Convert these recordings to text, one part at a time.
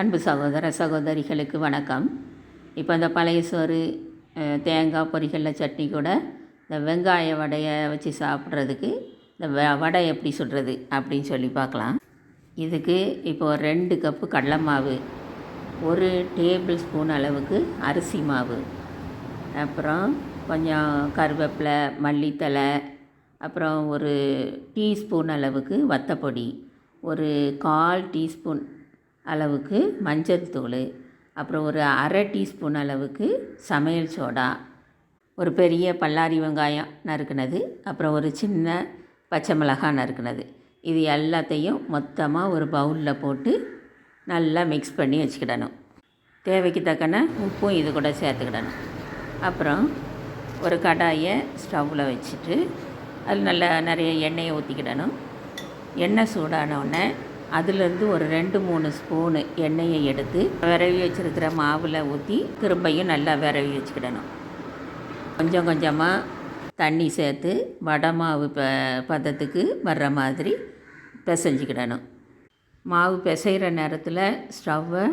அன்பு சகோதர சகோதரிகளுக்கு வணக்கம். இப்போ இந்த பழைய சோறு தேங்காய் பொரிகளில் சட்னி கூட இந்த வெங்காய வடையை வச்சு சாப்பிட்றதுக்கு இந்த வ வடை எப்படி சுடுறது அப்படின்னு சொல்லி பார்க்கலாம். இதுக்கு இப்போ ரெண்டு கப்பு கடலை மாவு ஒரு டேபிள் ஸ்பூன் அளவுக்கு அரிசி மாவு அப்புறம் கொஞ்சம் கருவேப்பிலை மல்லித்தழை அப்புறம் ஒரு டீஸ்பூன் அளவுக்கு வத்தப்பொடி ஒரு கால் டீஸ்பூன் அளவுக்கு மஞ்சள் தூள் அப்புறம் ஒரு அரை டீஸ்பூன் அளவுக்கு சமையல் சோடா ஒரு பெரிய பல்லாரி வெங்காயம் நறுக்குனது அப்புறம் ஒரு சின்ன பச்சை மிளகாய் நறுக்குனது. இது எல்லாத்தையும் மொத்தமாக ஒரு பவுலில் போட்டு நல்லா மிக்ஸ் பண்ணி வச்சுக்கிடணும். தேவைக்கு தக்கன உப்பும் இது கூட சேர்த்துக்கிடணும். அப்புறம் ஒரு கடாயை ஸ்டவ்வில் வச்சுட்டு அதில் நல்லா நிறைய எண்ணெயை ஊற்றிக்கிடணும் எண்ணெய் சூடான உடனே அதுலேருந்து ஒரு ரெண்டு மூணு ஸ்பூனு எண்ணெயை எடுத்து விரவி வச்சுருக்கிற மாவில் ஊற்றி திரும்பியும் நல்லா விரவி வச்சுக்கிடணும். கொஞ்சம் கொஞ்சமாக தண்ணி சேர்த்து வடை மாவு ப பதத்துக்கு வர்ற மாதிரி பிசைஞ்சிக்கிடணும். மாவு பிசைகிற நேரத்தில் ஸ்டவ்வை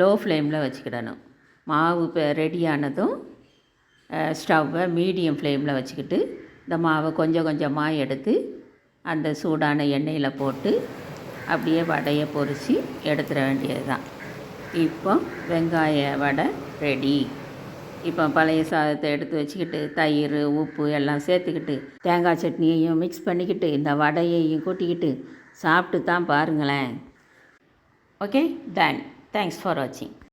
லோ ஃப்ளேமில் வச்சுக்கிடணும். மாவு இப்போ ரெடியானதும் ஸ்டவ்வை மீடியம் ஃப்ளேமில் வச்சுக்கிட்டு இந்த மாவை கொஞ்சம் கொஞ்சமாக எடுத்து அந்த சூடான எண்ணெயில் போட்டு அப்படியே வடையை பொரித்து எடுத்துட வேண்டியது தான் இப்போ வெங்காய வடை ரெடி இப்போ பழைய சாதத்தை எடுத்து வச்சுக்கிட்டு தயிர் உப்பு எல்லாம் சேர்த்துக்கிட்டு தேங்காய் சட்னியையும் மிக்ஸ் பண்ணிக்கிட்டு இந்த வடையையும் கூட்டிக்கிட்டு சாப்பிட்டு தான் பாருங்களேன். ஓகே டன் தேங்க்ஸ் ஃபார் வாட்சிங்